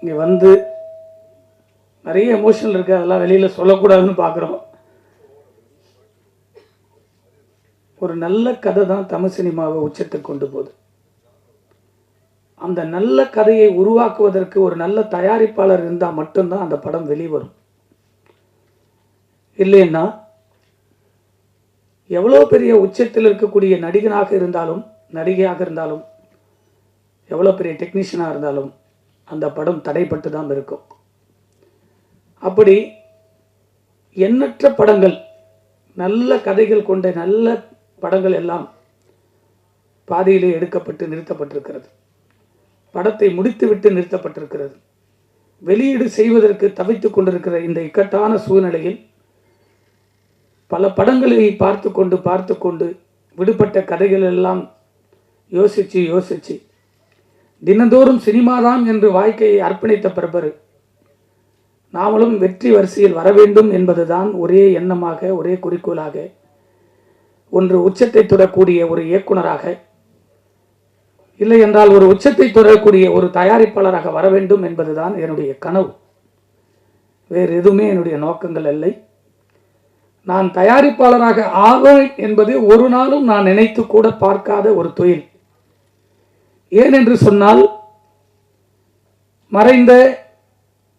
இங்கே வந்து நிறைய எமோஷனல் இருக்குது அதெல்லாம் வெளியில் சொல்லக்கூடாதுன்னு பார்க்குறோம். ஒரு நல்ல கதை தான் தமிழ் சினிமாவை உச்சத்துக்கு கொண்டு போகுது. அந்த நல்ல கதையை உருவாக்குவதற்கு ஒரு நல்ல தயாரிப்பாளர் இருந்தால் மட்டும்தான் அந்த படம் வெளிவரும். இல்லைன்னா எவ்வளோ பெரிய உச்சத்தில் இருக்கக்கூடிய நடிகனாக இருந்தாலும் நடிகையாக இருந்தாலும் எவ்வளோ பெரிய டெக்னீஷியனாக இருந்தாலும் அந்த படம் தடைப்பட்டு தான் இருக்கும். அப்படி எண்ணற்ற படங்கள் நல்ல கதைகள் கொண்ட நல்ல படங்கள் எல்லாம் பாதியிலே எடுக்கப்பட்டு நிறுத்தப்பட்டிருக்கிறது. படத்தை முடித்துவிட்டு நிறுத்தப்பட்டிருக்கிறது. வெளியீடு செய்வதற்கு தவித்துக் கொண்டிருக்கிற இந்த இக்கட்டான சூழ்நிலையில் பல படங்களை பார்த்து கொண்டு பார்த்து கொண்டு விடுபட்ட கதைகள் எல்லாம் யோசிச்சு யோசிச்சு தினந்தோறும் சினிமாதான் என்று வாழ்க்கையை அர்ப்பணித்த பிரபர். நாமளும் வெற்றி வரிசையில் வர வேண்டும் என்பதுதான் ஒரே எண்ணமாக ஒரே குறிக்கோளாக ஒன்று உச்சத்தை தொடக்கூடிய ஒரு இயக்குனராக. இல்லை என்றால் ஒரு உச்சத்தை தொடரக்கூடிய ஒரு தயாரிப்பாளராக வர வேண்டும் என்பதுதான் என்னுடைய கனவு. வேறு எதுவுமே என்னுடைய நோக்கங்கள் இல்லை. நான் தயாரிப்பாளராக ஆவேன் என்பது ஒரு நாளும் நான் நினைத்து கூட பார்க்காத ஒரு தொழில். ஏன் என்று சொன்னால் மறைந்த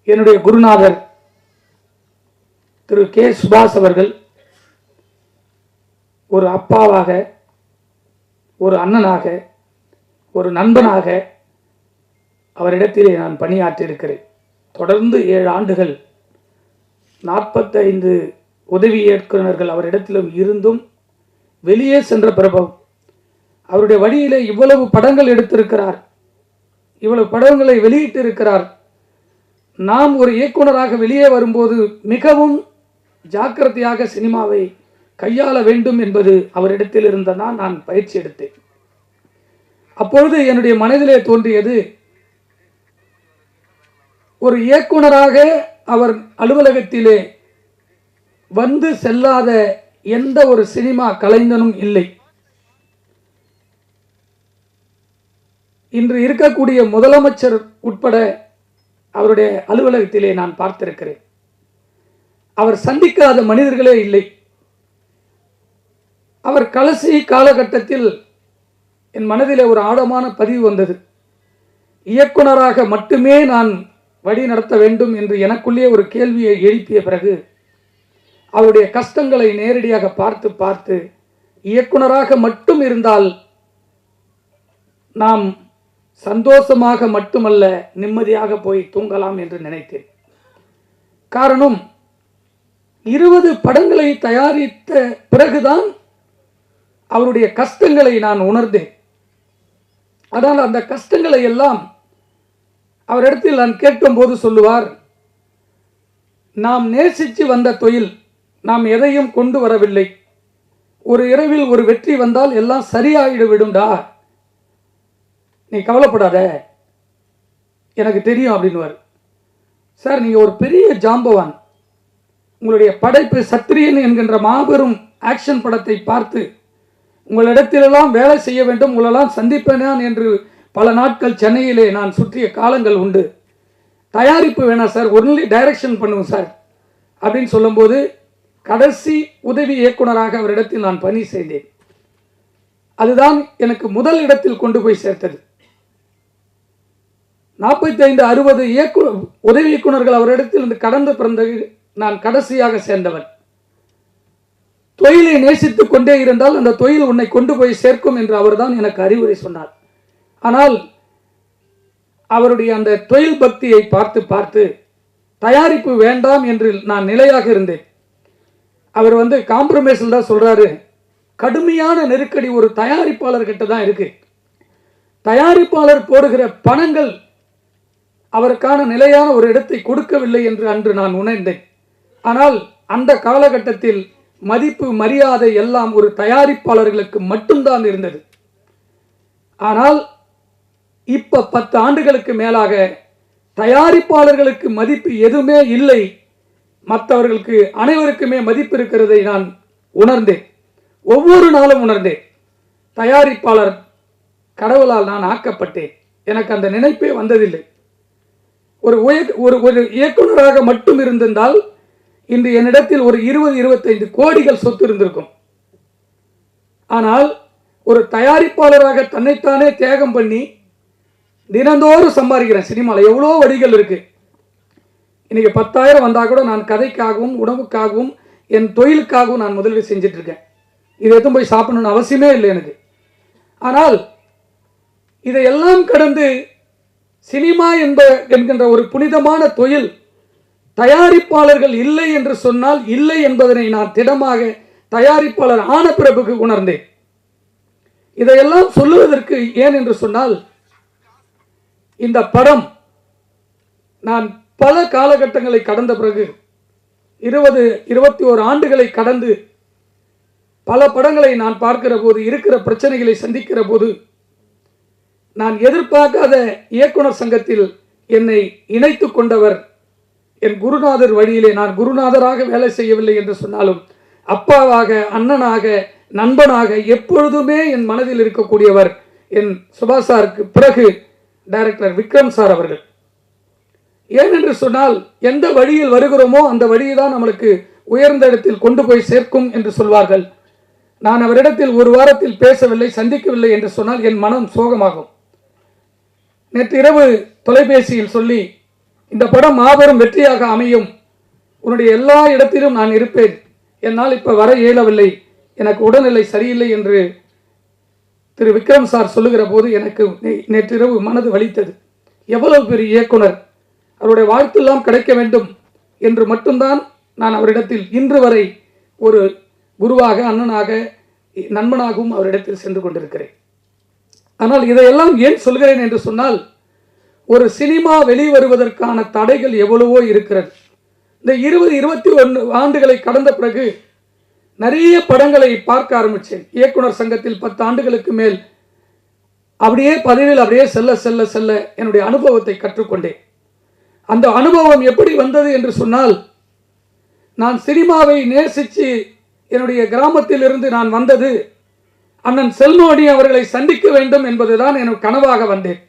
என்னுடைய குருநாதர் திரு கே சுபாஷ் அவர்கள் ஒரு அப்பாவாக ஒரு அண்ணனாக ஒரு நண்பனாக அவரிடத்திலே நான் பணியாற்றியிருக்கிறேன். தொடர்ந்து ஏழு ஆண்டுகள் நாற்பத்தைந்து உதவி இயக்குநர்கள் அவரிடத்திலும் இருந்தும் வெளியே சென்ற பிரபம் அவருடைய வழியிலே இவ்வளவு படங்கள் எடுத்திருக்கிறார். இவ்வளவு படங்களை வெளியிட்டு இருக்கிறார் நாம் ஒரு இயக்குனராக வெளியே வரும்போது மிகவும் ஜாக்கிரதையாக சினிமாவை கையாள வேண்டும் என்பது அவரிடத்தில் இருந்ததான் நான் பயிற்சி எடுத்தேன். அப்பொழுது என்னுடைய மனதிலே தோன்றியது ஒரு இயக்குனராக அவர் அலுவலகத்திலே வந்து செல்லாத எந்த ஒரு சினிமா கலைஞனும் இல்லை. இன்று இருக்கக்கூடிய முதலமைச்சர் உட்பட அவருடைய அலுவலகத்திலே நான் பார்த்திருக்கிறேன். அவர் சந்திக்காத மனிதர்களே இல்லை. அவர் கடைசி காலகட்டத்தில் என் மனதிலே ஒரு ஆழமான பதிவு வந்தது. இயக்குனராக மட்டுமே நான் வழி நடத்த வேண்டும் என்று எனக்குள்ளே ஒரு கேள்வியை எழுப்பிய பிறகு அவருடைய கஷ்டங்களை நேரடியாக பார்த்து பார்த்து இயக்குனராக மட்டும் இருந்தால் நாம் சந்தோஷமாக மட்டுமல்ல நிம்மதியாக போய் தூங்கலாம் என்று நினைத்தேன். காரணம் இருபது படங்களை தயாரித்த பிறகுதான் அவருடைய கஷ்டங்களை நான் உணர்ந்தேன். ஆனால் அந்த கஷ்டங்களை எல்லாம் அவரிடத்தில் நான் கேட்கும்போது சொல்லுவார் நாம் நேசித்து வந்த தொழில் நாம் எதையும் கொண்டு வரவில்லை. ஒரு இரவில் ஒரு வெற்றி வந்தால் எல்லாம் சரியாயிடு விடும்டா நீ கவலைப்படாத. எனக்கு தெரியும் அப்படின்னுவார். சார் நீங்கள் ஒரு பெரிய ஜாம்பவான். உங்களுடைய படைப்பு சத்திரியன் என்கின்ற மாபெரும் ஆக்ஷன் படத்தை பார்த்து உங்களிடத்திலெல்லாம் வேலை செய்ய வேண்டும் உங்களெல்லாம் சந்திப்பேனான் என்று பல நாட்கள் சென்னையிலே நான் சுற்றிய காலங்கள் உண்டு. தயாரிப்பு வேணாம் சார் ஒன்லி டைரக்ஷன் பண்ணுவோம் சார் அப்படின்னு சொல்லும்போது கடைசி உதவி இயக்குனராக அவரிடத்தில் நான் பணி செய்தேன். அதுதான் எனக்கு முதல் இடத்தில் கொண்டு போய் சேர்த்தது. நாற்பத்தைந்து அறுபது இயக்கு உதவி இயக்குனர்கள் அவரிடத்தில் இருந்து கடந்து பிறந்த நான் கடைசியாக சேர்ந்தவன். தொழிலை நேசித்துக் கொண்டே இருந்தால் அந்த தொழில் உன்னை கொண்டு போய் சேர்க்கும் என்று அவர்தான் எனக்கு அறிவுரை சொன்னார். ஆனால் அவருடைய அந்த தொழில் பக்தியை பார்த்து பார்த்து தயாரிப்பு வேண்டாம் என்று நான் நிலையாக இருந்தேன். அவர் வந்து காம்ப்ரமைஸில் தான் சொல்கிறாரு கடுமையான நெருக்கடி ஒரு தயாரிப்பாளர்கிட்ட தான் இருக்கு. தயாரிப்பாளர் போடுகிற பணங்கள் அவருக்கான நிலையான ஒரு இடத்தை கொடுக்கவில்லை என்று அன்று நான் உணர்ந்தேன். ஆனால் அந்த காலகட்டத்தில் மதிப்பு மரியாதை எல்லாம் ஒரு தயாரிப்பாளர்களுக்கு மட்டும்தான் இருந்தது. ஆனால் இப்ப பத்து ஆண்டுகளுக்கு மேலாக தயாரிப்பாளர்களுக்கு மதிப்பு எதுவுமே இல்லை. மற்றவர்களுக்கு அனைவருக்குமே மதிப்பு இருக்கிறதை நான் உணர்ந்தேன். ஒவ்வொரு நாளும் உணர்ந்தேன். தயாரிப்பாளர் கடவுளால் நான் ஆக்கப்பட்டேன். எனக்கு அந்த நினைப்பே வந்ததில்லை. ஒரு ஒரு ஒரு இயக்குனராக மட்டும் இருந்திருந்தால் இன்று என்னிடத்தில் ஒரு இருபது இருபத்தைந்து கோடிகள் சொத்து இருந்திருக்கும். ஆனால் ஒரு தயாரிப்பாளராக தன்னைத்தானே தியாகம் பண்ணி தினந்தோறும் சம்பாதிக்கிறேன். சினிமாவில் எவ்வளோ வழிகள் இருக்கு. இன்னைக்கு பத்தாயிரம் வந்தால் கூட நான் கதைக்காகவும் உணவுக்காகவும் என் தொழிலுக்காகவும் நான் முதலீடு செஞ்சுட்டு இருக்கேன். இதை எதுவும் போய் சாப்பிடணும்னு அவசியமே இல்லை எனக்கு. ஆனால் இதையெல்லாம் கடந்து சினிமா என்ப என்கின்ற ஒரு புனிதமான தொழில் தயாரிப்பாளர்கள் இல்லை என்று சொன்னால் இல்லை என்பதனை நான் திடமாக தயாரிப்பாளர் ஆன பிறப்புக்கு உணர்ந்தேன். இதையெல்லாம் சொல்லுவதற்கு ஏன் என்று சொன்னால் இந்த படம் நான் பல காலகட்டங்களை கடந்த பிறகு இருபது இருபத்தி ஓரு ஆண்டுகளை கடந்து பல படங்களை நான் பார்க்கிற போது இருக்கிற பிரச்சனைகளை சந்திக்கிற போது நான் எதிர்பார்க்காத இயக்குனர் சங்கத்தில் என்னை இணைத்து கொண்டவர் என் குருநாதர் வழியிலே நான் குருநாதராக வேலை செய்யவில்லை என்று சொன்னாலும் அப்பாவாக அண்ணனாக நண்பனாக எப்பொழுதுமே என் மனதில் இருக்கக்கூடியவர் என் சுபாஷ் சாருக்கு பிறகு டைரக்டர் விக்ரம் சார் அவர்கள். ஏனென்று சொன்னால் எந்த வழியில் வருகிறோமோ அந்த வழியை தான் நம்மளுக்கு உயர்ந்த இடத்தில் கொண்டு போய் சேர்க்கும் என்று சொல்வார்கள். நான் அவரிடத்தில் ஒரு வாரத்தில் பேசவில்லை சந்திக்கவில்லை என்று சொன்னால் என் மனம் சோகமாகும். நேற்று இரவு தொலைபேசியில் சொல்லி இந்த படம் மாபெரும் வெற்றியாக அமையும். உன்னுடைய எல்லா இடத்திலும் நான் இருப்பேன். என்னால் இப்போ வர இயலவில்லை. எனக்கு உடல்நிலை சரியில்லை என்று திரு விக்ரம் சார் சொல்லுகிற போது எனக்கு நே- நேற்றிரவு மனது வலித்தது. எவ்வளவு பெரிய இயக்குனர். அவருடைய வாழ்த்தெல்லாம் கிடைக்க வேண்டும் என்று மட்டும்தான் நான் அவரிடத்தில் இன்று வரை ஒரு குருவாக அண்ணனாக நண்பனாகவும் அவரிடத்தில் சென்று கொண்டிருக்கிறேன். ஆனால் இதையெல்லாம் ஏன் சொல்கிறேன் என்று சொன்னால் ஒரு சினிமா வெளிவருவதற்கான தடைகள் எவ்வளவோ இருக்கிறது. இந்த இருபது இருபத்தி ஒன்று ஆண்டுகளை கடந்த பிறகு நிறைய படங்களை பார்க்க ஆரம்பித்தேன். இயக்குனர் சங்கத்தில் பத்து ஆண்டுகளுக்கு மேல் அப்படியே பதவியில் அப்படியே செல்ல செல்ல செல்ல என்னுடைய அனுபவத்தை கற்றுக்கொண்டேன். அந்த அனுபவம் எப்படி வந்தது என்று சொன்னால் நான் சினிமாவை நேசித்து என்னுடைய கிராமத்தில் இருந்து நான் வந்தது அண்ணன் செல்மோடி அவர்களை சந்திக்க வேண்டும் என்பதுதான் எனக்கு கனவாக வந்தேன்.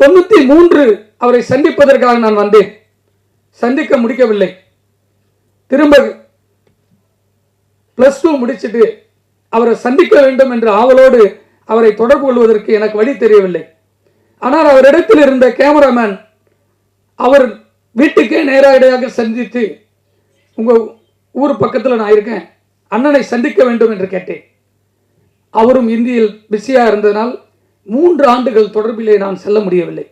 தொண்ணூத்தி மூன்று அவரை சந்திப்பதற்காக நான் வந்தேன். சந்திக்க முடிக்கவில்லை. திரும்ப பிளஸ் டூ முடிச்சுட்டு அவரை சந்திக்க வேண்டும் என்ற ஆவலோடு அவரை தொடர்பு கொள்வதற்கு எனக்கு வழி தெரியவில்லை. ஆனால் அவரிடத்தில் இருந்த கேமராமேன் அவர் வீட்டுக்கே நேரடியாக சந்தித்து உங்கள் ஊர் பக்கத்தில் நான் இருக்கேன். அண்ணனை சந்திக்க வேண்டும் என்று கேட்டேன். அவரும் இந்தியில் பிஸியாக இருந்ததனால் மூன்று ஆண்டுகள் தொடர்பிலே நான் செல்ல முடியவில்லை.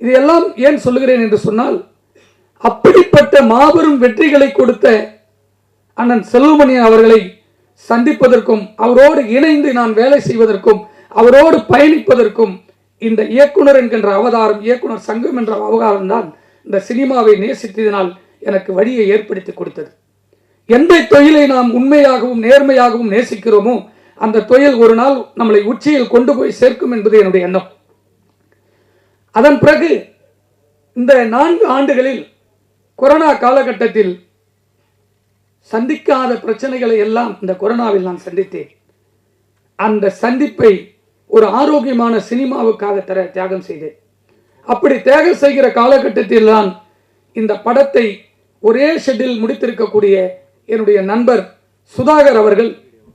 இதையெல்லாம் ஏன் சொல்லுகிறேன் என்று சொன்னால் அப்படிப்பட்ட மாபெரும் வெற்றிகளை கொடுத்த அண்ணன் செல்வமணி அவர்களை சந்திப்பதற்கும் அவரோடு இணைந்து நான் வேலை செய்வதற்கும் அவரோடு பயணிப்பதற்கும் இந்த இயக்குனர் என்கின்ற அவதாரம் இயக்குனர் சங்கம் என்ற அவதாரம் தான் இந்த சினிமாவை நேசித்ததினால் எனக்கு வழியை ஏற்படுத்தி கொடுத்தது. எந்த தொழிலை நாம் உண்மையாகவும் நேர்மையாகவும் நேசிக்கிறோமோ அந்த தொழில் ஒரு நாள் நம்மளை உச்சியில் கொண்டு போய் சேர்க்கும் என்பது என்னுடைய எண்ணம். அதன் பிறகு இந்த நான்கு ஆண்டுகளில் கொரோனா காலகட்டத்தில் சந்திக்காத பிரச்சனைகளை எல்லாம் இந்த கொரோனாவில் நான் சந்தித்தேன். அந்த சந்திப்பை ஒரு ஆரோக்கியமான சினிமாவுக்காக தர தியாகம் செய்தேன். அப்படி தியாகம் செய்கிற காலகட்டத்தில் தான் இந்த படத்தை ஒரே ஷெட்டில் முடித்திருக்கக்கூடிய என்னுடைய நண்பர் சுதாகர் அவர்கள்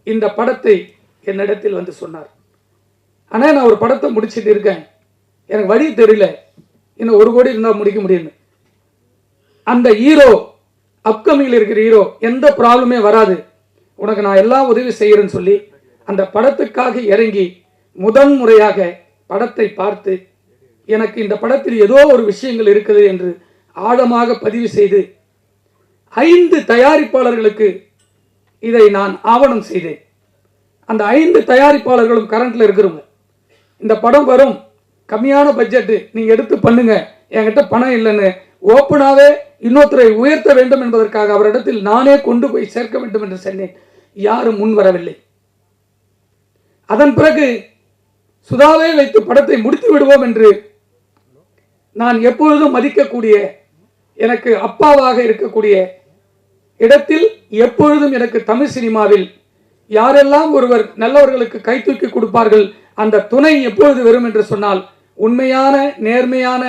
இந்த படத்தை என்னிடத்தில் வந்து சொன்னார். ஆனால் நான் ஒரு படத்தை முடிச்சிட்டு இருக்கேன். எனக்கு வழி தெரியல. இன்னும் ஒரு கோடி இருந்தால் முடிக்க முடியும்னு. அந்த ஹீரோ அப்கமிங்கில் இருக்கிற ஹீரோ எந்த ப்ராப்ளமே வராது. உனக்கு நான் எல்லாம் உதவி செய்கிறேன்னு சொல்லி அந்த படத்துக்காக இறங்கி முதன் முறையாக படத்தை பார்த்து எனக்கு இந்த படத்தில் ஏதோ ஒரு விஷயங்கள் இருக்குது என்று ஆழமாக பதிவு செய்து ஐந்து தயாரிப்பாளர்களுக்கு இதை நான் ஆவணம் செய்தேன். அந்த ஐந்து தயாரிப்பாளர்களும் கரண்ட்டில் இருக்கிறவங்க. இந்த படம் வரும். கம்மியான பட்ஜெட்டு நீங்கள் எடுத்து பண்ணுங்க. என்கிட்ட பணம் இல்லைன்னு. ஓப்பனாகவே இன்னொருத்தரை உயர்த்த வேண்டும் என்பதற்காக அவரிடத்தில் நானே கொண்டு போய் சேர்க்க வேண்டும் என்று சொன்னேன். யாரும் முன் வரவில்லை. அதன் பிறகு சுதாவே வைத்து படத்தை முடித்து விடுவோம் என்று நான் எப்பொழுதும் மதிக்கக்கூடிய எனக்கு அப்பாவாக இருக்கக்கூடிய இடத்தில் எப்பொழுதும் எனக்கு தமிழ் சினிமாவில் யாரெல்லாம் ஒருவர் நல்லவர்களுக்கு கை தூக்கி கொடுப்பார்கள் அந்த துணை எப்பொழுது வரும் என்று சொன்னால் உண்மையான நேர்மையான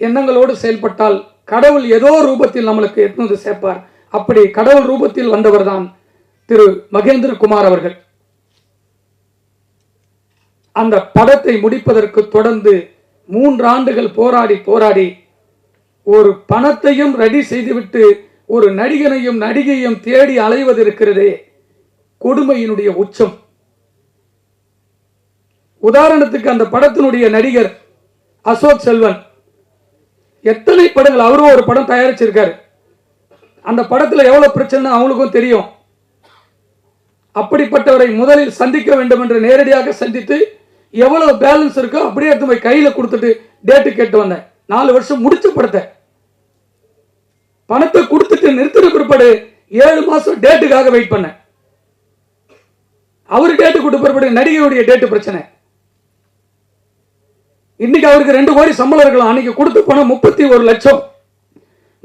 எண்ணங்களோடு செயல்பட்டால் கடவுள் ஏதோ ரூபத்தில் நம்மளுக்கு எடுத்து வந்து சேர்ப்பார். அப்படி கடவுள் ரூபத்தில் வந்தவர்தான் திரு மகேந்திரகுமார் அவர்கள். அந்த படத்தை முடிப்பதற்கு தொடர்ந்து மூன்று ஆண்டுகள் போராடி போராடி ஒரு பணத்தையும் ரெடி செய்துவிட்டு ஒரு நடிகனையும் நடிகையும் தேடி அலைவது இருக்கிறதே கொடுமையினுடைய உச்சம். உதாரணத்துக்கு அந்த படத்தினுடைய நடிகர் அசோக் செல்வன். எத்தனை படங்கள் அவரும் ஒரு படம் தயாரிச்சிருக்காரு. அந்த படத்தில் எவ்வளவு பிரச்சனை அவங்களுக்கும் தெரியும். அப்படிப்பட்டவரை முதலில் சந்திக்க வேண்டும் என்று நேரடியாக சந்தித்து எவ்வளவு பேலன்ஸ் இருக்கோ அப்படியே எடுத்து போய் கையில கொடுத்துட்டு டேட்டு கேட்டு வந்தேன். நாலு வருஷம் முடிச்ச படத்தை. பணத்தை கொடுத்துட்டு நிறுத்தின பிற்பாடு ஏழு மாசம் டேட்டுக்காக வெயிட் பண்ண அவர் டேட்டு கொடுத்த பிற்பாடு நடிகையுடைய டேட்டு பிரச்சனை. இன்னைக்கு அவருக்கு ரெண்டு கோடி சம்பளம் இருக்கலாம். அன்னைக்கு கொடுத்து பணம் முப்பத்தி ஒரு லட்சம்.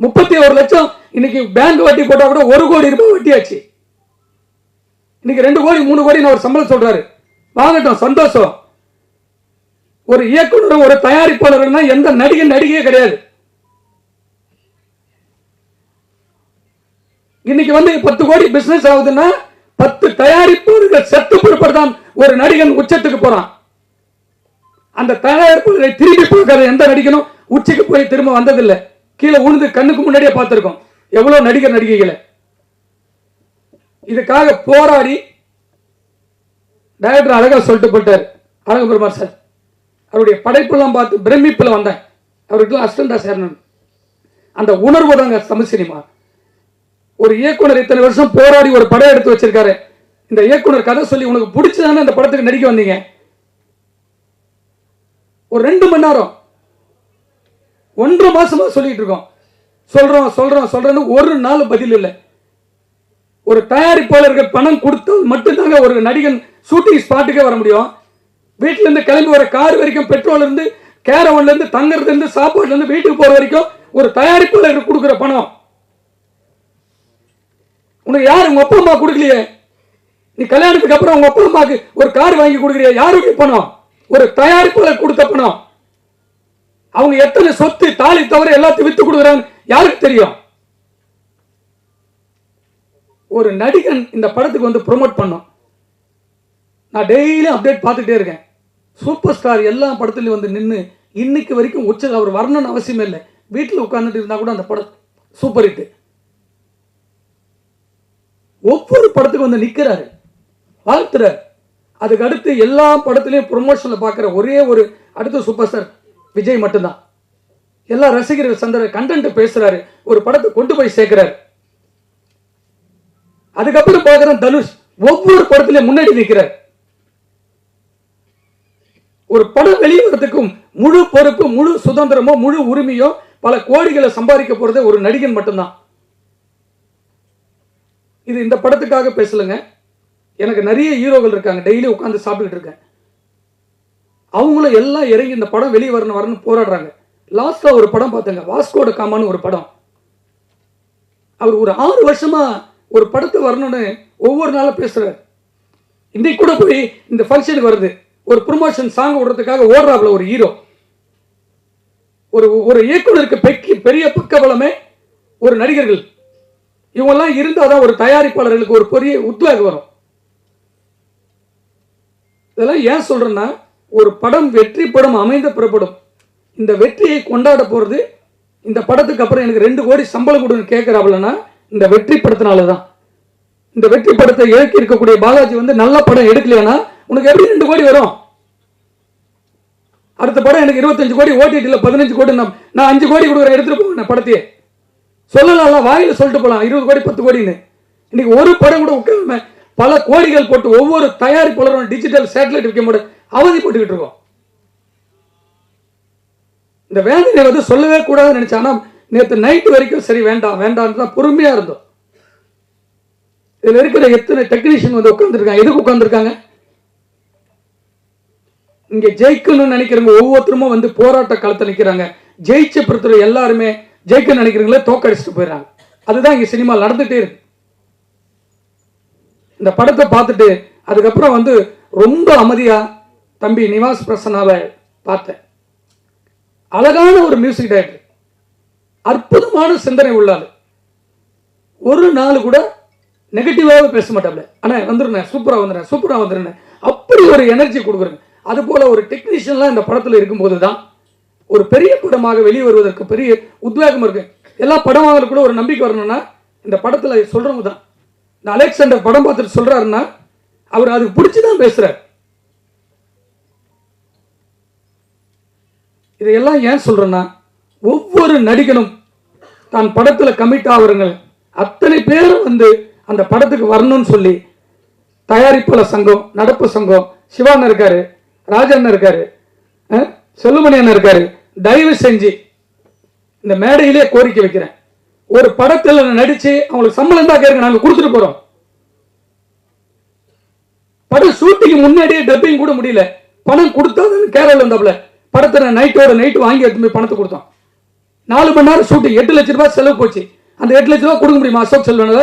முப்பத்தி ஒரு லட்சம் இன்னைக்கு பேங்க் வட்டி போட்டா கூட ஒரு கோடி ரூபாய் வட்டி ஆச்சு இன்னைக்கு ரெண்டு கோடி மூணு கோடி ஒரு சம்பளம் சொல்றாரு. வாங்கட்டும் சந்தோஷம். ஒரு இயக்குனர் ஒரு தயாரிப்பாளர்னா எந்த நடிகை நடிகையே கிடையாது. இன்னைக்கு வந்து பத்து கோடி பிசினஸ் ஆகுதுன்னா பத்து தயாரிப்பு செத்து பிற்படுதான் ஒரு நடிகன் உச்சத்துக்கு போறான். அந்த தயாரிப்புகளை திரும்பி பார்க்காத எந்த நடிகனும் உச்சிக்கு போய் திரும்ப வந்ததில்லை. கீழே உழுந்து கண்ணுக்கு முன்னாடியே பார்த்துருக்கோம். எவ்வளவு நடிகர் நடிகைகளை. இதுக்காக போராடி டைரக்டர் அழகா சொல்லிட்டு போயிட்டார். அழக பெருமாள் சார். அவருடைய படைப்பெல்லாம் பார்த்து பிரமிப்பில் வந்தேன். அவருக்கு அஸ்டண்டா சேரணும் அந்த உணர்வு தாங்க தமிழ் சினிமா ஒரு இயக்குனர் இத்தனை வருஷம் போராடி ஒரு படம் எடுத்து வச்சிருக்காரு. இந்த இயக்குனர் கதை சொல்லி உனக்கு பிடிச்சதானே அந்த படத்துக்கு நடிக்க வந்தீங்க? ஒரு ரெண்டு மணி நேரம் ஒன்றரை மாசமா சொல்லிட்டு இருக்கோம். சொல்றோம் சொல்றோம் சொல்றோம்னு ஒரு நாள் பதில் இல்லை. ஒரு தயாரிப்பாளர்கள் பணம் கொடுத்தால் மட்டும்தாங்க ஒரு நடிகன் ஷூட்டிங் ஸ்பாட்டுக்கே வர முடியும். வீட்டில இருந்து கிளம்பி வர கார் வரைக்கும் பெட்ரோல் இருந்து கேரவன்ல இருந்து தங்கறதுல இருந்து சாப்பாடுல இருந்து வீட்டுக்கு போற வரைக்கும் ஒரு தயாரிப்பாளருக்கு கொடுக்குற பணம். உனக்கு யார் உங்கள் அப்பா அம்மா கொடுக்கலையே? நீ கல்யாணத்துக்கு அப்புறம் உங்கள் அப்பா அம்மாவுக்கு ஒரு கார் வாங்கி கொடுக்குறியா? யாருக்கு பணம் ஒரு தயாரிப்பாளர் கொடுத்த பணம் அவங்க எத்தனை சொத்து தாலி தவிர எல்லாத்தையும் வித்து கொடுக்குறாங்க? யாருக்கு தெரியும்? ஒரு நடிகன் இந்த படத்துக்கு வந்து ப்ரொமோட் பண்ணோம். நான் டெய்லியும் அப்டேட் பார்த்துட்டே இருக்கேன். சூப்பர் ஸ்டார் எல்லா படத்துலையும் வந்து நின்று இன்னைக்கு வரைக்கும் உச்ச அவர் வரணும்னு அவசியமே இல்லை. வீட்டில் உட்காந்துட்டு இருந்தால் கூட அந்த படம் சூப்பர் ஹிட் ஒவ்வொரு படத்துக்கும் வந்து நிற்கிறாரு வாழ்த்துறாரு. அதுக்கு அடுத்து எல்லா படத்துலையும் ப்ரொமோஷனில் பார்க்குற ஒரே ஒரு அடுத்த சூப்பர் ஸ்டார் விஜய் மட்டும்தான். எல்லா ரசிகர்கள் சந்திர கண்டென்ட் பேசுறாரு. ஒரு படத்தை கொண்டு போய் சேர்க்கிறாரு. அதுக்கப்புறம் பார்க்குறேன் தனுஷ். ஒவ்வொரு படத்துலையும் முன்னாடி நிற்கிறார் ஒரு படம் வெளியே வரதுக்கும் முழு பொறுப்பு முழு சுதந்திரமோ முழு உரிமையோ பல கோடிகளை சம்பாதிக்க போறது ஒரு நடிகன் மட்டும்தான். இது இந்த படத்துக்காக பேசலைங்க. எனக்கு நிறைய ஹீரோகள் இருக்காங்க. டெய்லி உட்காந்து சாப்பிட்டுட்டு இருக்கேன். அவங்களும் எல்லாம் இறங்கி இந்த படம் வெளியே வரணும் வரணும் போராடுறாங்க. லாஸ்ட்டாக ஒரு படம் பார்த்தேங்க. வாஸ்கோட காமான்னு ஒரு படம். அவர் ஒரு ஆறு வருஷமாக ஒரு படத்தை வரணும்னு ஒவ்வொரு நாளும் பேசுகிறார் இன்றைக்கு கூட போய் இந்த ஃபங்க்ஷனுக்கு வருது. ஒரு ப்ரொமோஷன் சாங் விடுறதுக்காக ஓடுறாப்புல ஒரு ஹீரோ ஒரு ஒரு இயக்குனருக்கு பெக்கி பெரிய பக்கபலமே ஒரு நடிகர்கள். இவங்கெல்லாம் இருந்தால் தான் ஒரு தயாரிப்பாளர்களுக்கு ஒரு பெரிய உத்வேகம் வரும். இதெல்லாம் ஏன் சொல்கிறேன்னா ஒரு படம் வெற்றி படம் அமைந்த புறப்படும். இந்த வெற்றியை கொண்டாட போகிறது இந்த படத்துக்கு அப்புறம் எனக்கு ரெண்டு கோடி சம்பளம் கொடுன்னு கேட்கிறாப்புலன்னா இந்த வெற்றி படத்தினால தான் இந்த வெற்றி படத்தை இயக்கி இருக்கக்கூடிய பாலாஜி வந்து நல்ல படம் எடுக்கலைன்னா உனக்கு எப்படி ரெண்டு கோடி வரும்? அடுத்த படம் எனக்கு இருபத்தஞ்சு கோடி ஓடிடியில் பதினஞ்சு கோடி நான் அஞ்சு கோடி கொடுக்குறேன் எடுத்துகிட்டு போவேன் படத்தையே. சொல்லலாம்ல வாயில சொல்லிட்டு போலாம். இருபது கோடி பத்து கோடின்னு. இன்னைக்கு ஒரு படம் கூட உட்காம பல கோடிகள் போட்டு ஒவ்வொரு தயாரிப்பாளரும் டிஜிட்டல் சேட்டலைட் விற்க முடியும் அவதிப்பட்டுக்கிட்டு இருக்கோம். இந்த வேதனை வந்து சொல்லவே கூடாதுன்னு நினைச்சா ஆனா நேற்று நைட்டு வரைக்கும் சரி வேண்டாம் வேண்டாம்னு தான் பொறுமையா இருந்தோம். இதில் இருக்கிற எத்தனை டெக்னீஷியன் வந்து உட்காந்துருக்காங்க எதுக்கு உட்காந்துருக்காங்க இங்க ஜெயிக்கணும்னு நினைக்கிறவங்க ஒவ்வொருத்தருமே வந்து போராட்ட களத்தில் நிற்கிறாங்க ஜெயிச்ச பொறுத்தவரை எல்லாருமே ஜெயிக்க நினைக்கிறவங்களே தோக்கடிச்சுட்டு போயிடுறாங்க. அதுதான் இங்க சினிமா நடந்துட்டே இருக்கு. இந்த படத்தை பார்த்துட்டு அதுக்கப்புறம் வந்து ரொம்ப அமைதியா தம்பி நிவாஸ் பிரசன்னாவை பார்த்தேன். அழகான ஒரு மியூசிக் டைரக்டர் அற்புதமான சிந்தனை உள்ளாள் ஒரு நாள் கூட நெகட்டிவாக பேச மாட்டாப்ல. அண்ணா வந்துருண்ணே சூப்பராக வந்துடுறேன் சூப்பராக வந்துருனேன் அப்படி ஒரு எனர்ஜி கொடுக்குறேன். அது போல ஒரு டெக்னீஷியன்லாம் இந்த படத்தில் இருக்கும்போது தான் ஒரு பெரிய படமாக வெளியே வருவதற்கு பெரிய உத்வேகம் இருக்கு. எல்லா படம் கூட ஒரு நம்பிக்கை வரணும்னா இந்த படத்தில் சொல்றவங்க தான். இந்த அலெக்சாண்டர் படம் பார்த்துட்டு சொல்றாருன்னா அவர் அதுக்கு பிடிச்சி தான் பேசுறார். இதையெல்லாம் ஏன் சொல்றேன்னா ஒவ்வொரு நடிகனும் தான் படத்துல கமிட் ஆகுறங்க அத்தனை பேரும் வந்து அந்த படத்துக்கு வரணும்னு சொல்லி தயாரிப்பாளர் சங்கம் நடப்பு சங்கம் சிவாண்ணன் இருக்காரு ராஜண்ணன் இருக்காரு செல்லுமணி அண்ணன் இருக்காரு. தயவு செஞ்சு இந்த மேடையிலே கோரிக்கை வைக்கிறேன். ஒரு படத்தில் நடிச்சு அவங்களுக்கு சம்பளம் தான் கேட்க நாங்க கொடுத்துட்டு போறோம். படம் ஷூட்டிங் முன்னாடியே டப்பிங் கூட முடியல. பணம் கொடுத்தாதுன்னு கேரள வந்தாப்புல. படத்தை நான் நைட்டோட நைட் வாங்கி எடுத்து போய் பணத்தை கொடுத்தோம். நாலு மணி நேரம் ஷூட்டிங் எட்டு லட்ச ரூபாய் செலவு போச்சு. அந்த எட்டு லட்ச ரூபாய் கொடுக்க முடியுமா? அசோக் செல்வனால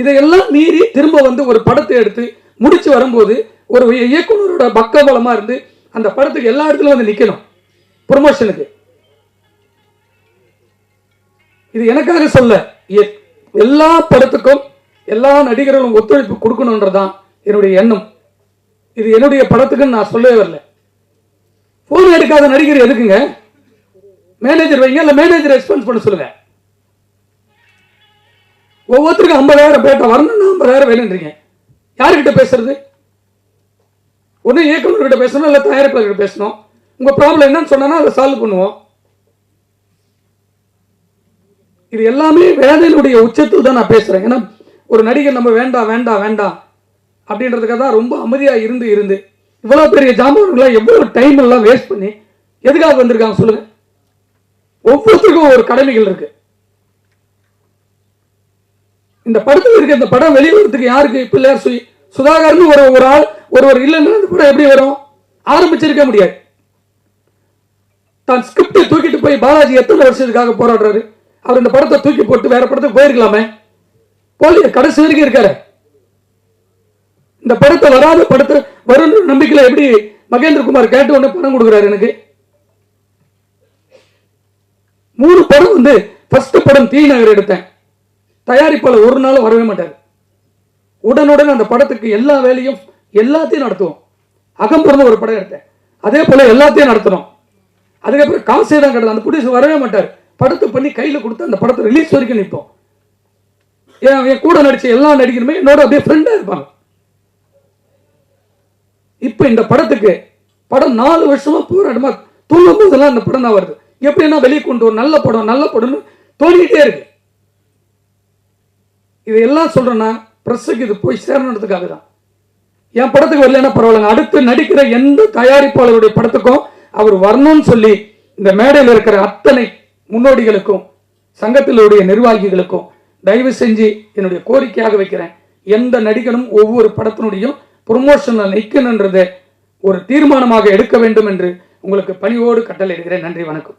இதையெல்லாம் மீறி திரும்ப வந்து ஒரு படத்தை எடுத்து முடிச்சு வரும்போது ஒரு இயக்குனரோட பக்கபலமாக இருந்து அந்த படத்துக்கு எல்லா இடத்துலயும் வந்து நிக்கணும். ப்ரொமோஷனுக்கு இது எனக்காக சொல்ல எல்லா படத்துக்கும் எல்லா நடிகர்களும் ஒத்துழைப்பு கொடுக்கணுன்றதுதான் என்னுடைய எண்ணம். இது என்னுடைய படத்துக்குன்னு நான் சொல்லவே வரல. ஃபோன் எடுக்காத நடிகர் எதுக்குங்க? மேனேஜர் வைங்க இல்லை மேனேஜர் ரெஸ்பான்ஸ் பண்ண சொல்லுங்க. ஒவ்வொருத்தருக்கும் ஐம்பதாயிரம் பேட்டா வரணும்னா ஐம்பதாயிரம் வேணுன்றீங்க யாருக்கிட்ட பேசுறது? ஒன்று இயக்குநர்கிட்ட பேசணும் இல்லை தயாரிப்பாளர்கிட்ட பேசணும். உங்கள் ப்ராப்ளம் என்னன்னு சொன்னோன்னா அதை சால்வ் பண்ணுவோம். இது எல்லாமே வேதனையுடைய உச்சத்தில் தான் நான் பேசுகிறேன் ஏன்னா ஒரு நடிகர் நம்ம வேண்டாம் வேண்டாம் வேண்டாம் அப்படின்றதுக்காக தான் ரொம்ப அமைதியாக இருந்து இருந்து. இவ்வளோ பெரிய ஜாம்பவன்களை எவ்வளோ டைம் எல்லாம் வேஸ்ட் பண்ணி எதுக்காக வந்திருக்காங்க சொல்லுங்க. ஒவ்வொருத்தருக்கும் ஒரு கடமைகள் இருக்கு. இந்த படத்தில் இருக்க இந்த படம் வெளியே வரதுக்கு யாருக்கு? பிள்ளையார் சுய் சுதாகர்னு ஒரு ஒரு ஆள் ஒருவர் இல்லைன்னு இந்த படம் எப்படி வரும்? ஆரம்பிச்சிருக்க முடியாது. தான் ஸ்கிரிப்டை தூக்கிட்டு போய் பாலாஜி எத்தனை வருஷத்துக்காக போராடுறாரு? அவர் இந்த படத்தை தூக்கி போட்டு வேற படத்துக்கு போயிருக்கலாமே? போலிய கடைசி வரைக்கும் இருக்காரு. இந்த படத்தை வராத படத்தை வரும் நம்பிக்கையில் எப்படி மகேந்திரகுமார் கேட்டு உடனே பணம் கொடுக்குறாரு எனக்கு? மூணு படம் வந்து ஃபர்ஸ்ட் படம் தீ நகர் எடுத்தேன். தயாரிப்பாளர் ஒரு நாள் வரவே மாட்டார். உடனுடன் அந்த படத்துக்கு எல்லா வேலையும் எல்லாத்தையும் நடத்துவோம். அகம்புறந்த ஒரு படம் எடுத்தேன். அதே போல எல்லாத்தையும் நடத்தணும். அதுக்கப்புறம் காசே தான் கிடையாது அந்த ப்ரொடியூசர் வரவே மாட்டார். படத்தை பண்ணி கையில் கொடுத்து அந்த படத்தை ரிலீஸ் வரைக்கும் நிற்போம். என் என் கூட நடிச்ச எல்லா நடிகருமே என்னோட அப்படியே ஃப்ரெண்டாக இருப்பாங்க. இப்போ இந்த படத்துக்கு படம் நாலு வருஷமா போராட்டமா தூங்கும் போதெல்லாம் அந்த படம் தான் வருது. எப்படின்னா வெளியே கொண்டு வரும் நல்ல படம் நல்ல படம்னு தோணிக்கிட்டே இருக்கு. இது எல்லாம் சொல்றேன்னா பிரஸுக்கு இது போய் சேரணுன்றதுக்காக தான் என் படத்துக்கு வரலன்னா பரவாயில்லைங்க. அடுத்து நடிக்கிற எந்த தயாரிப்பாளருடைய படத்துக்கும் அவர் வரணும்னு சொல்லி இந்த மேடையில் இருக்கிற அத்தனை முன்னோடிகளுக்கும் சங்கத்தினுடைய நிர்வாகிகளுக்கும் தயவு செஞ்சு என்னுடைய கோரிக்கையாக வைக்கிறேன். எந்த நடிகனும் ஒவ்வொரு படத்தினுடையும் ப்ரொமோஷனில் நிற்கணுன்றதை ஒரு தீர்மானமாக எடுக்க வேண்டும் என்று உங்களுக்கு பணிவோடு கட்டளையிடுகிறேன். நன்றி வணக்கம்.